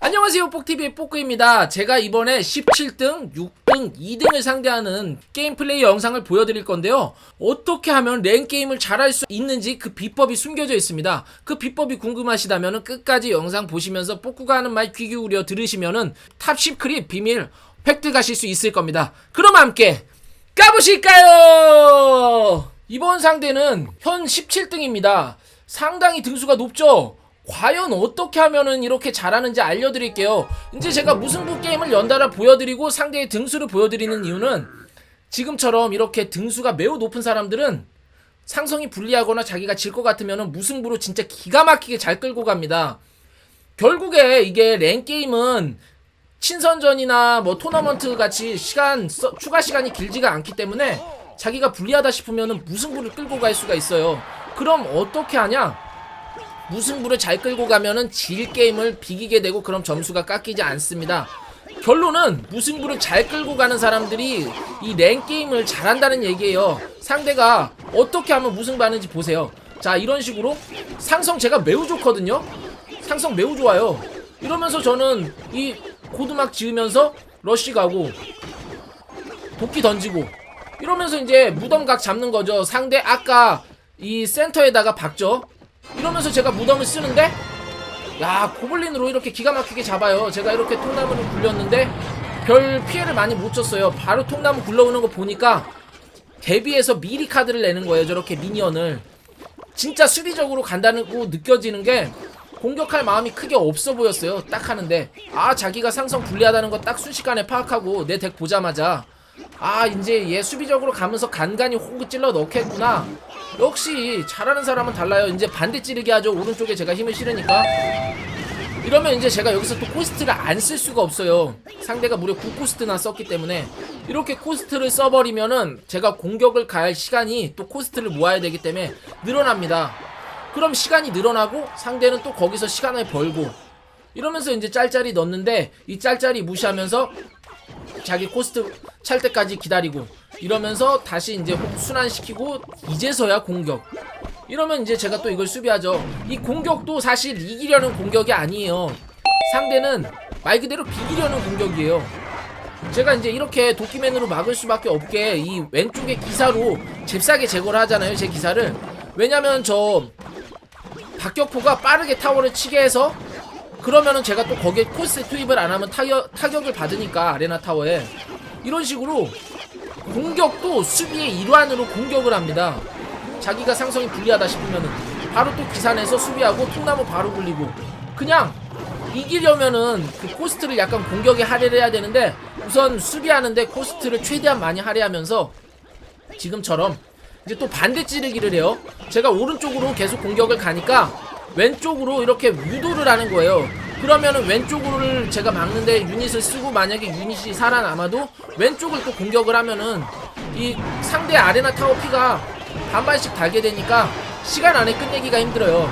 안녕하세요 뽁TV의 뽁꾸입니다. 제가 이번에 17등, 6등, 2등을 상대하는 게임 플레이 영상을 보여드릴 건데요. 어떻게 하면 랭게임을 잘할 수 있는지 그 비법이 숨겨져 있습니다. 그 비법이 궁금하시다면 끝까지 영상 보시면서 뽁꾸가 하는 말 귀 기울여 들으시면은 탑 10클립 비밀 획득 하실 수 있을 겁니다. 그럼 함께 까보실까요? 이번 상대는 현 17등입니다 상당히 등수가 높죠? 과연 어떻게 하면은 이렇게 잘하는지 알려드릴게요. 이제 제가 무승부 게임을 연달아 보여드리고 상대의 등수를 보여드리는 이유는 지금처럼 이렇게 등수가 매우 높은 사람들은 상성이 불리하거나 자기가 질 것 같으면은 무승부로 진짜 기가 막히게 잘 끌고 갑니다. 결국에 이게 랭 게임은 친선전이나 뭐 토너먼트 같이 시간 써- 추가 시간이 길지가 않기 때문에 자기가 불리하다 싶으면은 무승부를 끌고 갈 수가 있어요. 그럼 어떻게 하냐? 무승부를 잘 끌고 가면은 질 게임을 비기게 되고 그럼 점수가 깎이지 않습니다. 결론은 무승부를 잘 끌고 가는 사람들이 이 랭 게임을 잘한다는 얘기예요. 상대가 어떻게 하면 무승부하는지 보세요. 자 이런 식으로 상성 제가 매우 좋거든요. 상성 매우 좋아요. 이러면서 저는 이 고두막 지으면서 러쉬 가고 도끼 던지고 이러면서 이제 무덤각 잡는 거죠. 상대 아까 이 센터에다가 박죠. 이러면서 제가 무덤을 쓰는데 야 고블린으로 이렇게 기가 막히게 잡아요. 제가 이렇게 통나무를 굴렸는데 별 피해를 많이 못 줬어요. 바로 통나무 굴러오는 거 보니까 대비해서 미리 카드를 내는 거예요. 저렇게 미니언을 진짜 수비적으로 간다고 느껴지는 게 공격할 마음이 크게 없어 보였어요. 딱 하는데 아 자기가 상성 불리하다는 거 딱 순식간에 파악하고 내 덱 보자마자 아 이제 얘 수비적으로 가면서 간간히 호구 찔러 넣겠구나. 역시 잘하는 사람은 달라요. 이제 반대 찌르기 하죠. 오른쪽에 제가 힘을 실으니까. 이러면 이제 제가 여기서 또 코스트를 안 쓸 수가 없어요. 상대가 무려 9코스트나 썼기 때문에 이렇게 코스트를 써버리면은 제가 공격을 갈 시간이 또 코스트를 모아야 되기 때문에 늘어납니다. 그럼 시간이 늘어나고 상대는 또 거기서 시간을 벌고 이러면서 이제 짤짤이 넣는데 이 짤짤이 무시하면서 자기 코스트 찰 때까지 기다리고 이러면서 다시 이제 순환시키고 이제서야 공격. 이러면 이제 제가 또 이걸 수비하죠. 이 공격도 사실 이기려는 공격이 아니에요. 상대는 말 그대로 비기려는 공격이에요. 제가 이제 이렇게 도끼맨으로 막을 수밖에 없게 이 왼쪽에 기사로 잽싸게 제거를 하잖아요 제 기사를. 왜냐면 저 박격포가 빠르게 타워를 치게 해서 그러면은 제가 또 거기에 코스 투입을 안 하면 타격, 타격을 받으니까 아레나 타워에. 이런 식으로 공격도 수비의 일환으로 공격을 합니다. 자기가 상성이 불리하다 싶으면은 바로 또 기산해서 수비하고 통나무 바로 굴리고 그냥 이기려면은 그 코스트를 약간 공격에 할애를 해야 되는데 우선 수비하는데 코스트를 최대한 많이 할애하면서 지금처럼 이제 또 반대 찌르기를 해요. 제가 오른쪽으로 계속 공격을 가니까 왼쪽으로 이렇게 유도를 하는 거예요. 그러면은 왼쪽으로를 제가 막는데 유닛을 쓰고 만약에 유닛이 살아남아도 왼쪽을 또 공격을 하면은 이 상대 아레나 타워 피가 반반씩 달게 되니까 시간 안에 끝내기가 힘들어요.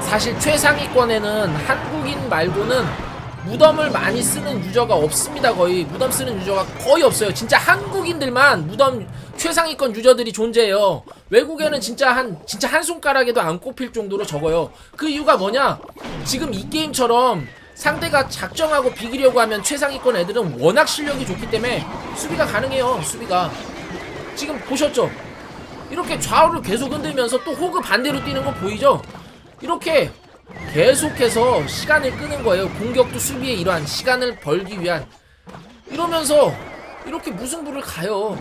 사실 최상위권에는 한국인 말고는 무덤을 많이 쓰는 유저가 없습니다 거의. 무덤 쓰는 유저가 거의 없어요. 진짜 한국인들만 무덤 최상위권 유저들이 존재해요. 외국에는 진짜 한 진짜 한 손가락에도 안 꼽힐 정도로 적어요. 그 이유가 뭐냐? 지금 이 게임처럼 상대가 작정하고 비기려고 하면 최상위권 애들은 워낙 실력이 좋기 때문에 수비가 가능해요 수비가. 지금 보셨죠? 이렇게 좌우를 계속 흔들면서 또 호그 반대로 뛰는 거 보이죠? 이렇게 계속해서 시간을 끄는 거예요. 공격도 수비의 일환, 시간을 벌기 위한. 이러면서 이렇게 무승부를 가요.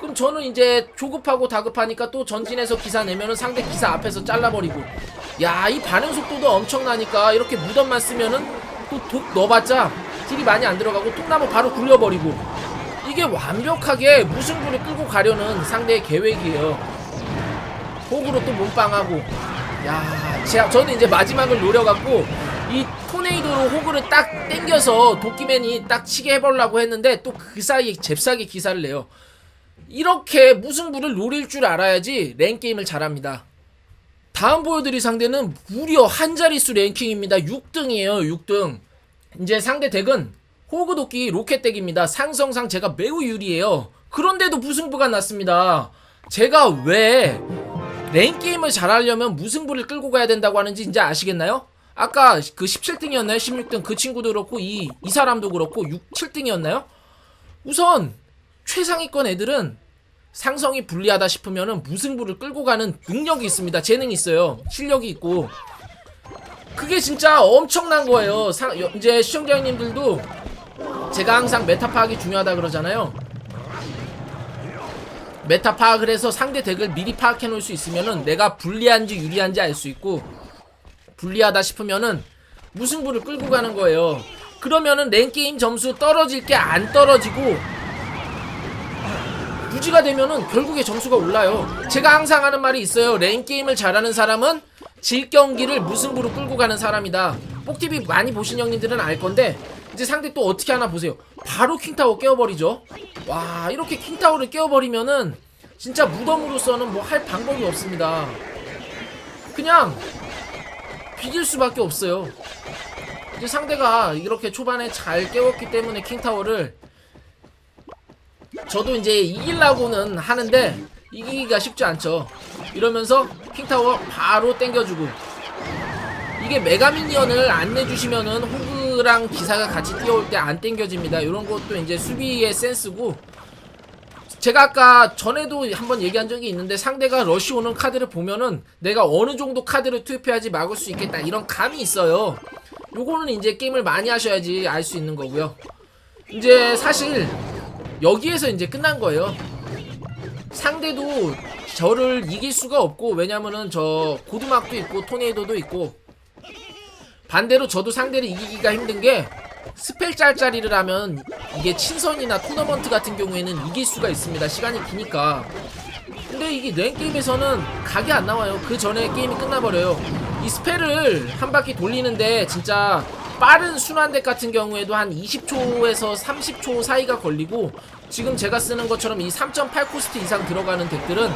그럼 저는 이제 조급하고 다급하니까 또 전진해서 기사 내면은 상대 기사 앞에서 잘라버리고. 야, 이 반응 속도도 엄청나니까 이렇게 무덤만 쓰면은 또 독 넣어봤자 딜이 많이 안 들어가고 통나무 바로 굴려버리고. 이게 완벽하게 무승부를 끌고 가려는 상대의 계획이에요. 호구로 또 몸빵하고 야, 제가 저는 이제 마지막을 노려갖고 이 토네이도로 호그를 딱 땡겨서 도끼맨이 딱 치게 해보려고 했는데 또 그 사이에 잽싸게 기사를 내요. 이렇게 무승부를 노릴 줄 알아야지 랭 게임을 잘합니다. 다음 보여드릴 상대는 무려 한 자릿수 랭킹입니다. 6등이에요, 6등. 이제 상대 덱은 호그 도끼 로켓 덱입니다. 상성상 제가 매우 유리해요. 그런데도 무승부가 났습니다. 제가 왜 랭 게임을 잘하려면 무승부를 끌고 가야 된다고 하는지 이제 아시겠나요? 아까 그 17등이었나요? 16등 그 친구도 그렇고 이, 이 사람도 그렇고 6, 7등이었나요? 우선 최상위권 애들은 상성이 불리하다 싶으면은 무승부를 끌고 가는 능력이 있습니다. 재능이 있어요. 실력이 있고. 그게 진짜 엄청난 거예요. 상, 여- 이제 시청자 형님들도 제가 항상 메타 파악이 중요하다 그러잖아요. 메타 파악을 해서 상대 덱을 미리 파악해 놓을 수 있으면은 내가 불리한지 유리한지 알 수 있고 불리하다 싶으면은 무승부를 끌고 가는 거예요. 그러면은 랭게임 점수 떨어질 게 안 떨어지고 유지가 되면은 결국에 점수가 올라요. 제가 항상 하는 말이 있어요. 랭게임을 잘하는 사람은 질 경기를 무승부로 끌고 가는 사람이다. 뽁TV 많이 보신 형님들은 알 건데 이제 상대 또 어떻게 하나 보세요. 바로 킹타워 깨워버리죠. 와 이렇게 킹타워를 깨워버리면은 진짜 무덤으로서는 뭐 할 방법이 없습니다. 그냥 비길 수밖에 없어요. 이제 상대가 이렇게 초반에 잘 깨웠기 때문에 킹타워를 저도 이제 이기려고는 하는데 이기기가 쉽지 않죠. 이러면서 킹타워 바로 땡겨주고 이게 메가미니언을 안 내주시면은 호그랑 기사가 같이 뛰어올 때 안 땡겨집니다. 이런 것도 이제 수비의 센스고 제가 아까 전에도 한번 얘기한 적이 있는데 상대가 러시 오는 카드를 보면은 내가 어느 정도 카드를 투입해야지 막을 수 있겠다 이런 감이 있어요. 요거는 이제 게임을 많이 하셔야지 알 수 있는 거고요. 이제 사실 여기에서 이제 끝난 거예요. 상대도 저를 이길 수가 없고 왜냐면은 저 고드막도 있고 토네이도도 있고 반대로 저도 상대를 이기기가 힘든 게 스펠 짤짜리를 하면 이게 친선이나 토너먼트 같은 경우에는 이길 수가 있습니다. 시간이 기니까. 근데 이게 랭 게임에서는 각이 안 나와요. 그 전에 게임이 끝나버려요. 이 스펠을 한 바퀴 돌리는데 진짜 빠른 순환덱 같은 경우에도 한 20초에서 30초 사이가 걸리고 지금 제가 쓰는 것처럼 이 3.8 코스트 이상 들어가는 덱들은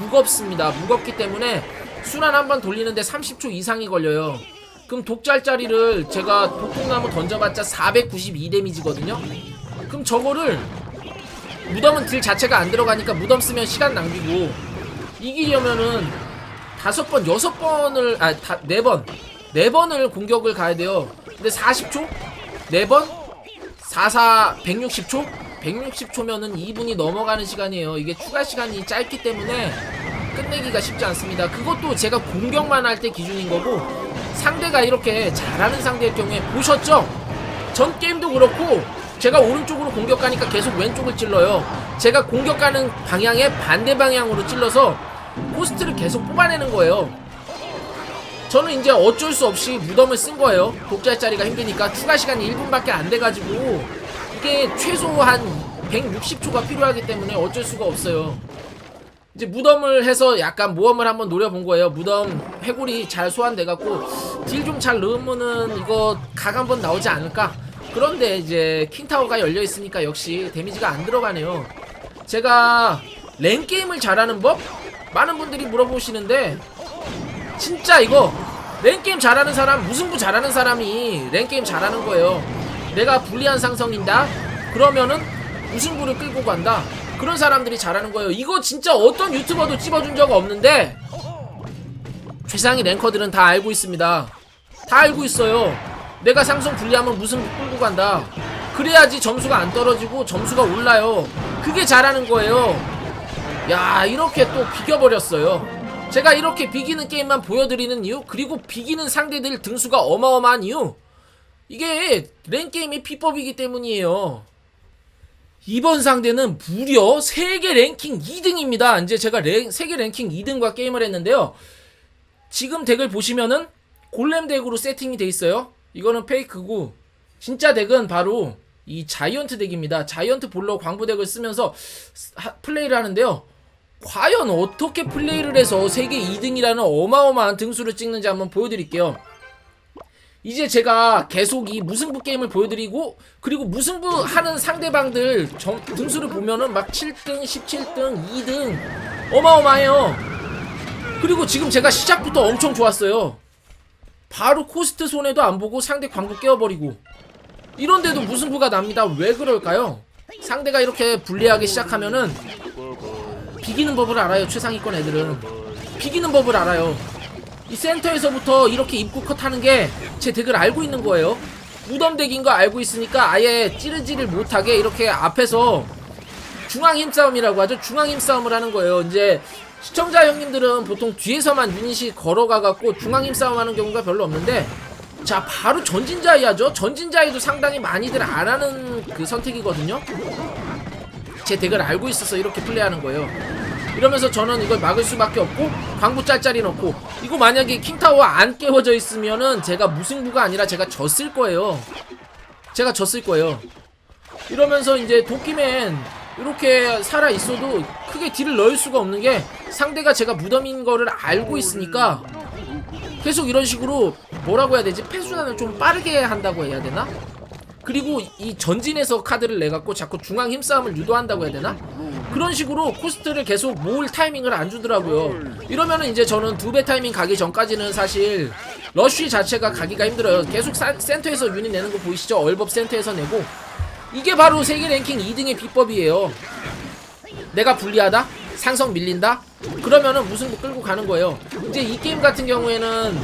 무겁습니다. 무겁기 때문에 순환 한 번 돌리는데 30초 이상이 걸려요. 그럼 독짤짜리를 제가 독통나무 던져봤자 492 데미지거든요. 그럼 저거를 무덤은 딜 자체가 안 들어가니까 무덤 쓰면 시간 낭비고 이기려면은 다섯 번 여섯 번을 아네 번 네 번을 공격을 가야 돼요. 근데 40초 네 번 44 160초 160초면은 2분이 넘어가는 시간이에요. 이게 추가 시간이 짧기 때문에 끝내기가 쉽지 않습니다. 그것도 제가 공격만 할 때 기준인 거고 상대가 이렇게 잘하는 상대일 경우에 보셨죠? 전 게임도 그렇고 제가 오른쪽으로 공격하니까 계속 왼쪽을 찔러요. 제가 공격하는 방향의 반대 방향으로 찔러서 코스트를 계속 뽑아내는 거예요. 저는 이제 어쩔 수 없이 무덤을 쓴 거예요. 독자짜리가 힘드니까 추가 시간이 1분밖에 안 돼가지고 이게 최소 한 160초가 필요하기 때문에 어쩔 수가 없어요. 이제 무덤을 해서 약간 모험을 한번 노려본 거예요. 무덤 해골이 잘 소환돼갖고 딜 좀 잘 넣으면은 이거 각 한번 나오지 않을까? 그런데 이제 킹타워가 열려 있으니까 역시 데미지가 안 들어가네요. 제가 랭 게임을 잘하는 법 많은 분들이 물어보시는데 진짜 이거 랭게임 잘하는 사람 무승부 잘하는 사람이 랭게임 잘하는 거예요 내가 불리한 상성인다? 그러면은 무승부를 끌고 간다? 그런 사람들이 잘하는 거예요. 이거 진짜 어떤 유튜버도 찝어준 적 없는데 최상위 랭커들은 다 알고 있습니다. 다 알고 있어요. 내가 상성 불리하면 무승부 끌고 간다? 그래야지 점수가 안 떨어지고 점수가 올라요. 그게 잘하는 거예요. 야 이렇게 또 비겨버렸어요. 제가 이렇게 비기는 게임만 보여드리는 이유 그리고 비기는 상대들 등수가 어마어마한 이유 이게 랭게임의 비법이기 때문이에요. 이번 상대는 무려 세계 랭킹 2등입니다. 이제 제가 랭, 세계 랭킹 2등과 게임을 했는데요. 지금 덱을 보시면은 골렘 덱으로 세팅이 돼 있어요. 이거는 페이크고 진짜 덱은 바로 이 자이언트 덱입니다. 자이언트 볼러 광부 덱을 쓰면서 하- 플레이를 하는데요. 과연 어떻게 플레이를 해서 세계 2등이라는 어마어마한 등수를 찍는지 한번 보여드릴게요. 이제 제가 계속 이 무승부 게임을 보여드리고 그리고 무승부 하는 상대방들 점- 등수를 보면은 막 7등, 17등, 2등 어마어마해요. 그리고 지금 제가 시작부터 엄청 좋았어요. 바로 코스트 손해도 안 보고 상대 광고 깨워버리고 이런데도 무승부가 납니다. 왜 그럴까요? 상대가 이렇게 불리하게 시작하면은 비기는 법을 알아요 최상위권 애들은 비기는 법을 알아요. 이 센터에서부터 이렇게 입구 컷하는 게 제 덱을 알고 있는 거예요. 무덤 덱인 거 알고 있으니까 아예 찌르지를 못하게 이렇게 앞에서 중앙 힘싸움이라고 하죠. 중앙 힘싸움을 하는 거예요. 이제 시청자 형님들은 보통 뒤에서만 유닛이 걸어가갖고 중앙 힘싸움 하는 경우가 별로 없는데 자 바로 전진자이 하죠. 전진자이도 상당히 많이들 안 하는 그 선택이거든요. 제 덱을 알고 있어서 이렇게 플레이하는 거예요. 이러면서 저는 이걸 막을 수밖에 없고 광부 짤짤이 넣고 이거 만약에 킹타워 안 깨워져 있으면은 제가 무승부가 아니라 제가 졌을 거예요. 제가 졌을 거예요. 이러면서 이제 도끼맨 이렇게 살아 있어도 크게 딜을 넣을 수가 없는 게 상대가 제가 무덤인 거를 알고 있으니까 계속 이런 식으로 뭐라고 해야 되지 패순환을 좀 빠르게 한다고 해야 되나? 그리고 이 전진에서 카드를 내갖고 자꾸 중앙 힘싸움을 유도한다고 해야 되나? 그런 식으로 코스트를 계속 모을 타이밍을 안 주더라고요. 이러면은 이제 저는 두 배 타이밍 가기 전까지는 사실 러쉬 자체가 가기가 힘들어요. 계속 사- 센터에서 유닛 내는 거 보이시죠? 얼법 센터에서 내고 이게 바로 세계 랭킹 2등의 비법이에요. 내가 불리하다? 상성 밀린다? 그러면은 무승부 끌고 가는 거예요. 이제 이 게임 같은 경우에는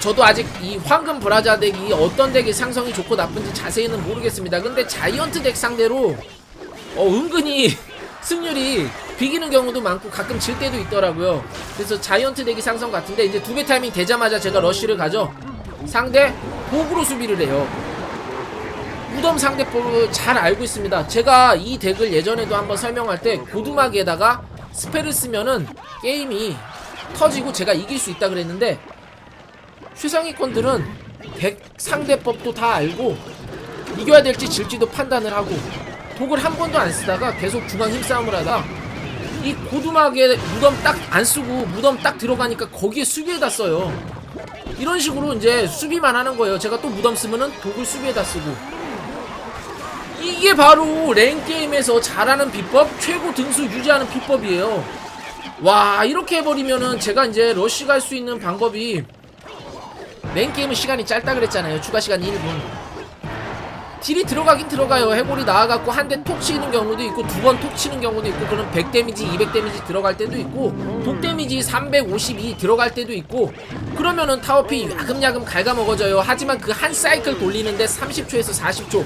저도 아직 이 황금 브라자 덱이 어떤 덱이 상성이 좋고 나쁜지 자세히는 모르겠습니다. 근데 자이언트 덱 상대로 어, 은근히 승률이 비기는 경우도 많고 가끔 질 때도 있더라고요. 그래서 자이언트 덱이 상성 같은데 이제 두 배 타이밍 되자마자 제가 러쉬를 가죠. 상대 보그로 수비를 해요. 무덤 상대법을 잘 알고 있습니다. 제가 이 덱을 예전에도 한번 설명할 때 고두막에다가 스펠을 쓰면은 게임이 터지고 제가 이길 수 있다 그랬는데 최상위권들은 덱 상대법도 다 알고 이겨야 될지 질지도 판단을 하고 독을 한 번도 안 쓰다가 계속 중앙 힘싸움을 하다 이 고두막에 무덤 딱 안 쓰고 무덤 딱 들어가니까 거기에 수비에다 써요. 이런 식으로 이제 수비만 하는 거예요. 제가 또 무덤 쓰면은 독을 수비에다 쓰고 이게 바로 랭 게임에서 잘하는 비법, 최고 등수 유지하는 비법이에요. 와 이렇게 해버리면은 제가 이제 러쉬 갈 수 있는 방법이 랭 게임은 시간이 짧다 그랬잖아요. 추가 시간 1분. 딜이 들어가긴 들어가요. 해골이 나와갖고 한 대 톡 치는 경우도 있고 두 번 톡 치는 경우도 있고 그럼 100 데미지, 200 데미지 들어갈 때도 있고 독 데미지 352 들어갈 때도 있고 그러면은 타워피 야금야금 갉아먹어져요. 하지만 그 한 사이클 돌리는데 30초에서 40초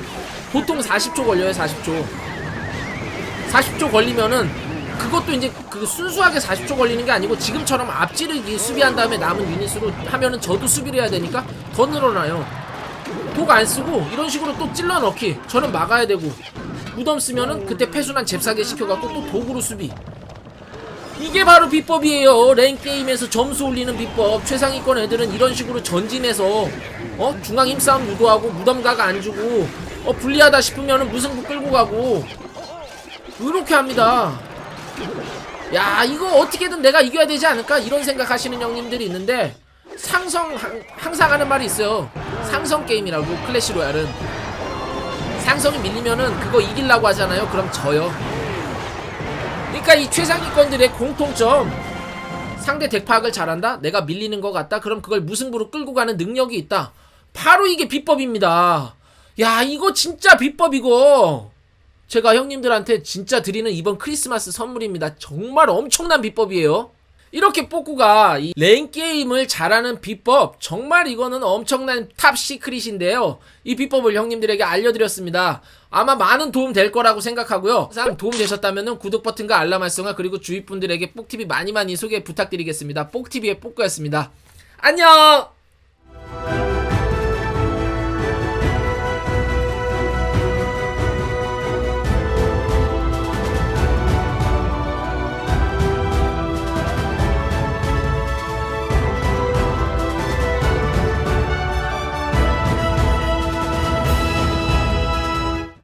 보통 40초 걸려요. 40초 40초 걸리면은 그것도 이제 그 순수하게 40초 걸리는 게 아니고 지금처럼 앞지르기 수비한 다음에 남은 유닛으로 하면은 저도 수비를 해야 되니까 더 늘어나요. 독 안 쓰고 이런 식으로 또 찔러 넣기. 저는 막아야 되고. 무덤 쓰면은 그때 패순환 잽싸게 시켜갖고 또 독으로 수비. 이게 바로 비법이에요. 랭 게임에서 점수 올리는 비법. 최상위권 애들은 이런 식으로 전진해서 어? 중앙 힘싸움 유도하고 무덤각 안 주고 어 불리하다 싶으면은 무승부 끌고 가고. 이렇게 합니다 야 이거 어떻게든 내가 이겨야 되지 않을까? 이런 생각하시는 형님들이 있는데 상성 항- 항상 하는 말이 있어요. 상성 게임이라고 클래시 로얄은. 상성이 밀리면은 그거 이기려고 하잖아요. 그럼 져요. 그러니까 이 최상위권들의 공통점 상대 덱 파악을 잘한다? 내가 밀리는 것 같다? 그럼 그걸 무승부로 끌고 가는 능력이 있다. 바로 이게 비법입니다. 야 이거 진짜 비법이고 제가 형님들한테 진짜 드리는 이번 크리스마스 선물입니다. 정말 엄청난 비법이에요. 이렇게 뽑고가 이 랭 게임을 잘하는 비법 정말 이거는 엄청난 탑 시크릿인데요. 이 비법을 형님들에게 알려드렸습니다. 아마 많은 도움 될 거라고 생각하고요. 항상 도움 되셨다면 구독 버튼과 알람 활성화 그리고 주위 분들에게 뽁TV 많이 많이 소개 부탁드리겠습니다. 뽁TV의 뽁구였습니다. 안녕!